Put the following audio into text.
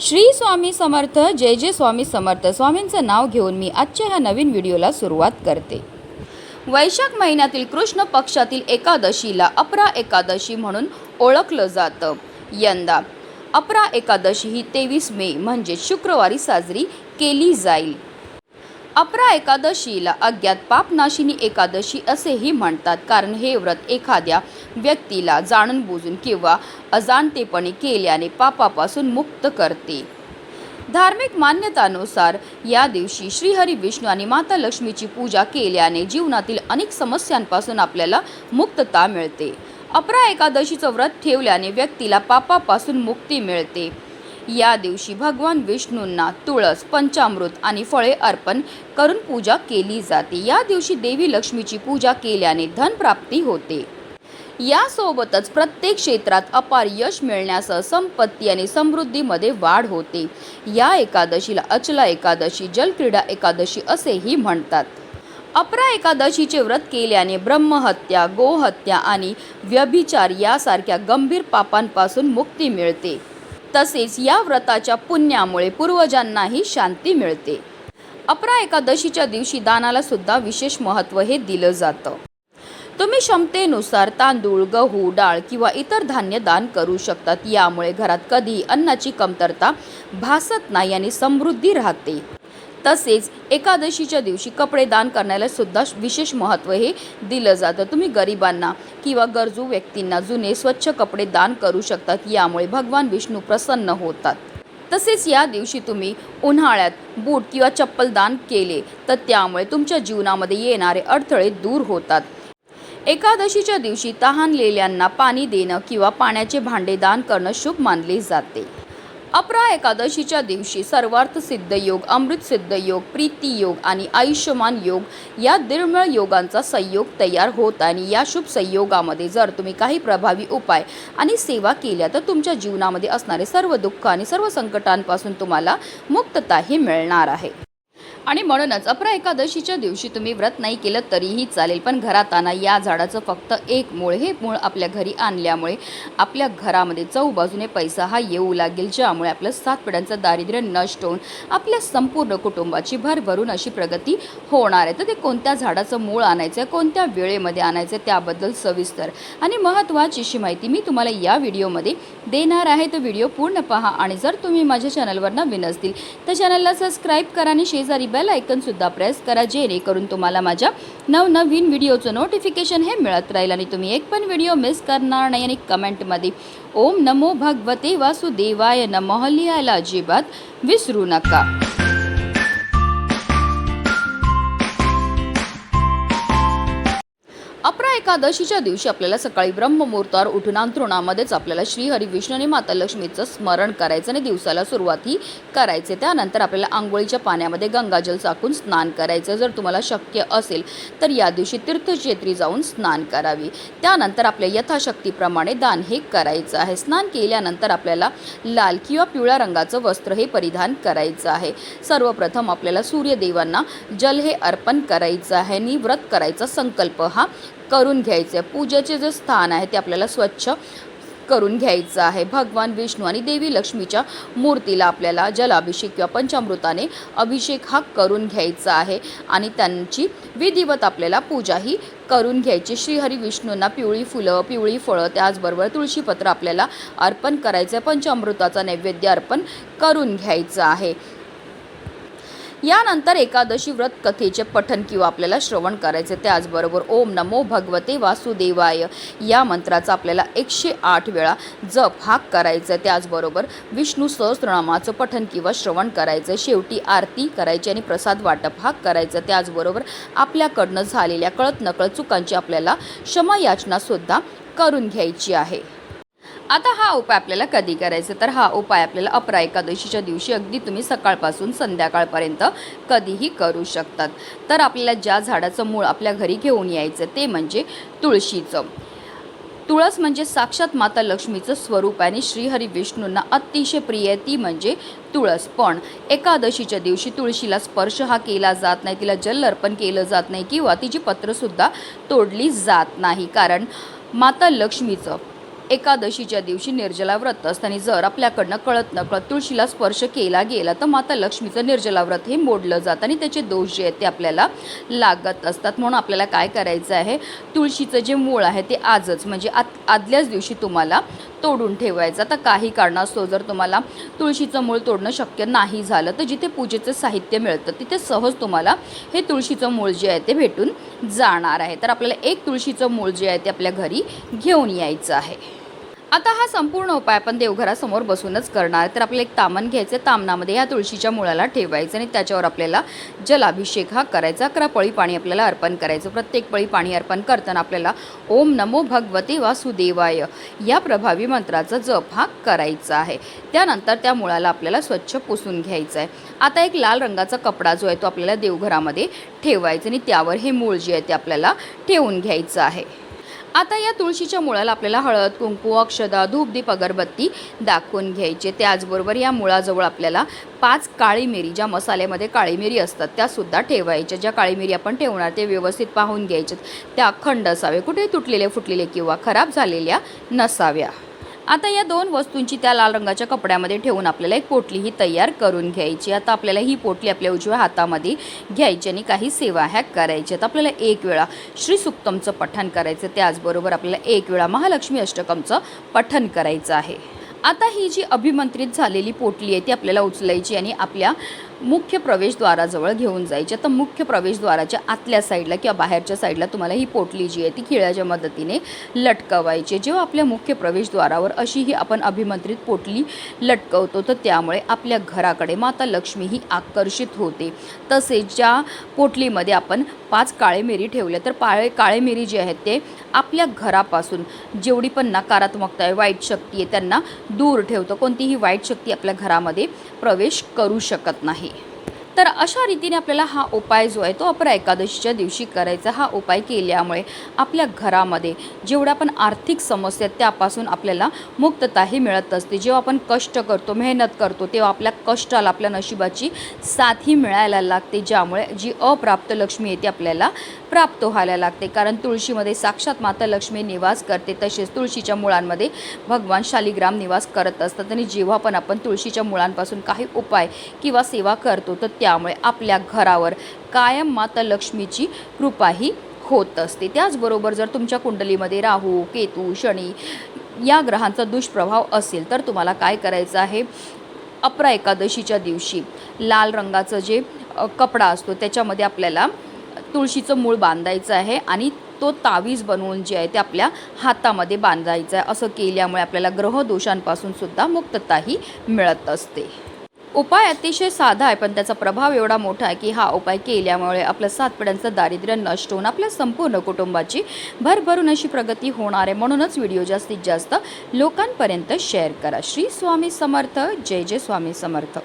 श्री स्वामी समर्थ जय जय स्वामी समर्थ. स्वामींचं नाव घेऊन मी आजच्या ह्या नवीन व्हिडिओला सुरुवात करते. वैशाख महिन्यातील कृष्ण पक्षातील एकादशीला अपरा एकादशी म्हणून ओळखलं जातं. यंदा अपरा एकादशी ही तेवीस मे म्हणजे शुक्रवारी साजरी केली जाईल. अपरा एकादशीला अज्ञात पापनाशिनी एकादशी असेही म्हणतात. कारण हे व्रत एखाद्या व्यक्तीला जाणून बुजून किंवा अजाणतेपणे केल्याने पापापासून मुक्त करते. धार्मिक मान्यतानुसार या दिवशी श्रीहरी विष्णू आणि माता लक्ष्मीची पूजा केल्याने जीवनातील अनेक समस्यांपासून आपल्याला मुक्तता मिळते. अपरा एकादशीचं व्रत ठेवल्याने व्यक्तीला पापापासून मुक्ती मिळते. या दिवशी भगवान विष्णूंना तुळस पंचामृत आणि फळे अर्पण करून पूजा केली जाते. या दिवशी देवी लक्ष्मीची पूजा केल्याने धनप्राप्ती होते. यासोबतच प्रत्येक क्षेत्रात अपार यश मिळण्यासह संपत्ती आणि समृद्धीमध्ये वाढ होते. या एकादशीला अचला एकादशी जलक्रीडा एकादशी असेही म्हणतात. अपरा एकादशीचे व्रत केल्याने ब्रह्महत्या गोहत्या आणि व्यभिचार यासारख्या गंभीर पापांपासून मुक्ती मिळते. तसेच या व्रताच्या पुण्यामुळे पूर्वजांनाही शांती मिळते. अपरा एकादशीच्या दिवशी दानाला सुद्धा विशेष महत्त्व हे दिलं जातं. तुम्ही क्षमतेनुसार तांदूळ गहू डाळ किंवा इतर धान्य दान करू शकतात. यामुळे घरात कधीही अन्नाची कमतरता भासत नाही आणि समृद्धी राहते. तसेच एकादशीच्या दिवशी कपडे दान करण्याला सुद्धा विशेष महत्त्व हे दिलं जातं. तुम्ही गरिबांना किंवा गरजू व्यक्तींना जुने स्वच्छ कपडे दान करू शकतात यामुळे भगवान विष्णू प्रसन्न होतात. तसेच या दिवशी तुम्ही उन्हाळ्यात बूट किंवा चप्पल दान केले तर त्यामुळे तुमच्या जीवनामध्ये येणारे अडथळे दूर होतात. एकादशीच्या दिवशी तहानलेल्यांना पाणी देणं किंवा पाण्याचे भांडे दान करणं शुभ मानले जाते. अपरा एकादशीच्या दिवशी सर्वार्थ सिद्ध योग अमृत सिद्ध योग प्रीती योग आणि आयुष्यमान योग या दुर्मिळ योगांचा संयोग तयार होत आणि या शुभ संयोगामध्ये जर तुम्ही काही प्रभावी उपाय आणि सेवा केल्या तर तुमच्या जीवनामध्ये असणारे सर्व दुःख आणि सर्व संकटांपासून तुम्हाला मुक्तताही मिळणार आहे. आणि म्हणूनच अपरा एकादशीच्या दिवशी तुम्ही व्रत नाही केलं तरीही चालेल पण घरात आणा. या झाडाचं फक्त एक मूळ. हे मूळ आपल्या घरी आणल्यामुळे आपल्या घरामध्ये चौबाजूने पैसा हा येऊ लागेल ज्यामुळे आपलं सात पिढ्यांचं दारिद्र्य नष्ट होऊन आपल्या संपूर्ण कुटुंबाची भरभरून अशी प्रगती होणार आहे. तर ते कोणत्या झाडाचं मूळ आणायचं आहे कोणत्या वेळेमध्ये आणायचं आहे त्याबद्दल सविस्तर आणि महत्त्वाची अशी माहिती मी तुम्हाला या व्हिडिओमध्ये देणार आहे. तर व्हिडिओ पूर्ण पहा आणि जर तुम्ही माझ्या चॅनलवर नवीन असतील तर चॅनलला सबस्क्राईब करा आणि शेजारी बेल आयकनसुद्धा प्रेस करा जेणेकरून तुम्हाला माझ्या नवनवीन व्हिडिओचं नोटिफिकेशन हे मिळत राहील आणि तुम्ही एक पण व्हिडिओ मिस करणार नाही आणि कमेंटमध्ये ओम नमो भगवते वासुदेवाय नमः लिहायला अजिबात विसरू नका. एकादशीच्या दिवशी आपल्याला सकाळी ब्रह्ममुहूर्तावर उठून अंथरुणामध्येच आपल्याला श्रीहरी विष्णू आणि माता लक्ष्मीचं स्मरण करायचं आणि दिवसाला सुरुवातही करायचे. त्यानंतर आपल्याला आंघोळीच्या पाण्यामध्ये गंगाजल चाकून स्नान करायचं. जर तुम्हाला शक्य असेल तर या दिवशी तीर्थक्षेत्री जाऊन स्नान करावी. त्यानंतर आपल्या यथाशक्तीप्रमाणे दान हे करायचं आहे. स्नान केल्यानंतर आपल्याला लाल किंवा पिवळ्या रंगाचं वस्त्र हे परिधान करायचं आहे. सर्वप्रथम आपल्याला सूर्यदेवांना जल हे अर्पण करायचं आहे. आणि व्रत करायचा संकल्प हा करून घ्यायचं. आहे पूजेचे जे स्थान आहे ते आपल्याला स्वच्छ करून घ्यायचं आहे. भगवान विष्णू आणि देवी लक्ष्मीच्या मूर्तीला आपल्याला जलाभिषेक किंवा पंचामृताने अभिषेक हा करून घ्यायचा आहे. आणि त्यांची विधिवत आपल्याला पूजाही करून घ्यायची. श्रीहरी विष्णूंना पिवळी फुलं पिवळी फळं त्याचबरोबर तुळशीपत्र आपल्याला अर्पण करायचं आहे. पंचामृताचा नैवेद्य अर्पण करून घ्यायचं आहे. यानंतर एकादशी व्रत कथेचे पठन किंवा आपल्याला श्रवण करायचे त्याचबरोबर ओम नमो भगवते वासुदेवाय. या मंत्राचा आपल्याला एकशे आठ वेळा जप हा करायचा आहे. त्याचबरोबर विष्णू सहस्त्रनामाचं पठन किंवा श्रवण करायचं शेवटी आरती करायची आणि प्रसाद वाटप हा करायचा त्याचबरोबर आपल्याकडनं झालेल्या कळत नकळत चुकांची आपल्याला क्षमायाचनासुद्धा करून घ्यायची आहे. आता हा उपाय आपल्याला कधी करायचा? तर हा उपाय आपल्याला अपरा एकादशीच्या दिवशी अगदी तुम्ही सकाळपासून संध्याकाळपर्यंत कधीही करू शकतात. तर आपल्याला ज्या झाडाचं मूळ आपल्या घरी घेऊन यायचं ते म्हणजे तुळशीचं. तुळस म्हणजे साक्षात माता लक्ष्मीचं स्वरूप आणि श्रीहरी विष्णूंना अतिशय प्रिय आहे. ती म्हणजे तुळस. पण एकादशीच्या दिवशी तुळशीला स्पर्श हा केला जात नाही तिला जल अर्पण केलं जात नाही किंवा तिची पत्रसुद्धा तोडली जात नाही. कारण माता लक्ष्मीचं एकादशीच्या दिवशी निर्जला व्रत. असताना जर आपल्याकडनं कळत नकळत तुळशीला स्पर्श केला गेला तर माता लक्ष्मीचं निर्जला व्रत हे मोडलं जातं आणि त्याचे दोष जे आहेत ते आपल्याला लागत असतात. म्हणून आपल्याला काय करायचं आहे? तुळशीचं जे मूळ आहे ते आजच म्हणजे आत आदल्याच दिवशी तुम्हाला तोडून ठेवायचं. आता काही कारणास्तव जर तुम्हाला तुळशीचं मूळ तोडणं शक्य नाही झालं तर जिथे पूजेचं साहित्य मिळतं तिथे सहज तुम्हाला हे तुळशीचं मूळ जे आहे ते भेटून जाणार आहे. तर आपल्याला एक तुळशीचं मूळ जे आहे ते आपल्या घरी घेऊन यायचं आहे. आता हा संपूर्ण उपाय आपण देवघरासमोर बसूनच करणार. आहे. तर आपल्याला एक तामण घ्यायचं तामणामध्ये या तुळशीच्या मुळाला ठेवायचं आणि त्याच्यावर आपल्याला जलाभिषेक हा करायचा. अकरा पळी पाणी आपल्याला अर्पण करायचं. प्रत्येक पळी पाणी अर्पण करताना आपल्याला ओम नमो भगवते वासुदेवाय या प्रभावी मंत्राचा जप हा करायचा आहे. त्यानंतर त्या मुळाला आपल्याला स्वच्छ पुसून घ्यायचं आहे. आता एक लाल रंगाचा कपडा जो आहे तो आपल्याला देवघरामध्ये ठेवायचा आणि त्यावर हे मूळ जे आहे ते आपल्याला ठेवून घ्यायचं आहे. आता या तुळशीच्या मुळाला आपल्याला हळद कुंकू अक्षदा धूपदीप अगरबत्ती दाखवून घ्यायचे. त्याचबरोबर या मुळाजवळ आपल्याला पाच काळी मिरी ज्या मसाल्यामध्ये काळी मिरी असतात त्यासुद्धा ठेवायच्या. ज्या काळी मिरी आपण ठेवणार ते व्यवस्थित पाहून घ्यायच्यात त्या अखंड असावे. कुठे तुटलेले फुटलेले किंवा खराब झालेल्या नसाव्या. आता या दोन वस्तूंची त्या लाल रंगाच्या कपड्यामध्ये ठेवून आपल्याला एक पोटली ही तयार करून घ्यायची. आता आपल्याला ही पोटली आपल्या उजव्या हातामध्ये घ्यायची आणि काही सेवा ह्या करायच्या आहेत. आपल्याला एक वेळा श्री सुक्तमचं पठण करायचं त्याचबरोबर आपल्याला एक वेळा महालक्ष्मी अष्टकमचं पठण करायचं आहे. आता ही जी अभिमंत्रित झालेली पोटली आहे ती आपल्याला उचलायची आणि आपल्या मुख्य प्रवेशद्वाराजवळ घेऊन जायच्या तर मुख्य प्रवेशद्वाराच्या आतल्या साईडला किंवा बाहेरच्या साईडला तुम्हाला ही पोटली जी आहे ती खिळ्याच्या मदतीने लटकवायची. जेव्हा आपल्या मुख्य प्रवेशद्वारावर अशी ही आपण अभिमंत्रित पोटली लटकवतो तर त्यामुळे आपल्या घराकडे माता लक्ष्मी ही आकर्षित होते. तसेच ज्या पोटलीमध्ये आपण पाच काळे मिरी ठेवल्या तर पाळे काळे मिरी जे आहेत ते आपल्या घरापासून जेवढी पण नकारात्मकता आहे वाईट शक्ती आहे त्यांना दूर ठेवतं. कोणतीही वाईट शक्ती आपल्या घरामध्ये प्रवेश करू शकत नाही. तर अशा रीतीने आपल्याला हा उपाय जो आहे तो अपरा एकादशीच्या दिवशी करायचा हा उपाय केल्यामुळे आपल्या घरामध्ये जेवढ्या पण आर्थिक समस्या आहेत त्यापासून आपल्याला मुक्तताही मिळत असते. जेव्हा आपण कष्ट करतो मेहनत करतो तेव्हा आपल्या कष्टाला आपल्या नशिबाची साथही मिळायला लागते ज्यामुळे जी अप्राप्त लक्ष्मी आहे ती आपल्याला प्राप्त व्हायला लागते. कारण तुळशीमध्ये साक्षात माता लक्ष्मी निवास करते. तसेच तुळशीच्या मुळांमध्ये भगवान शालिग्राम निवास करत असतात. आणि जेव्हा पण आपण तुळशीच्या मुळांपासून काही उपाय किंवा सेवा करतो तर त्यामुळे आपल्या घरावर कायम माता लक्ष्मीची कृपाही होत असते. त्याचबरोबर जर तुमच्या कुंडलीमध्ये राहू केतू शनी या ग्रहांचा दुष्प्रभाव असेल तर तुम्हाला काय करायचं आहे? अपरा एकादशीच्या दिवशी लाल रंगाचं जे कपडा असतो त्याच्यामध्ये आपल्याला तुळशीचं मूळ बांधायचं आहे आणि तो तावीज बनवून जे आहे ते आपल्या हातामध्ये बांधायचं आहे. असं केल्यामुळे आपल्याला ग्रहदोषांपासून सुद्धा मुक्तताही मिळत असते. उपाय अतिशय साधा आहे पण त्याचा प्रभाव एवढा मोठा आहे की हा उपाय केल्यामुळे आपलं सात पिढ्यांचं दारिद्र्य नष्ट होऊन आपल्या संपूर्ण कुटुंबाची भरभरून अशी प्रगती होणार आहे. म्हणूनच व्हिडिओ जास्तीत जास्त लोकांपर्यंत शेअर करा. श्री स्वामी समर्थ. जय जय स्वामी समर्थ.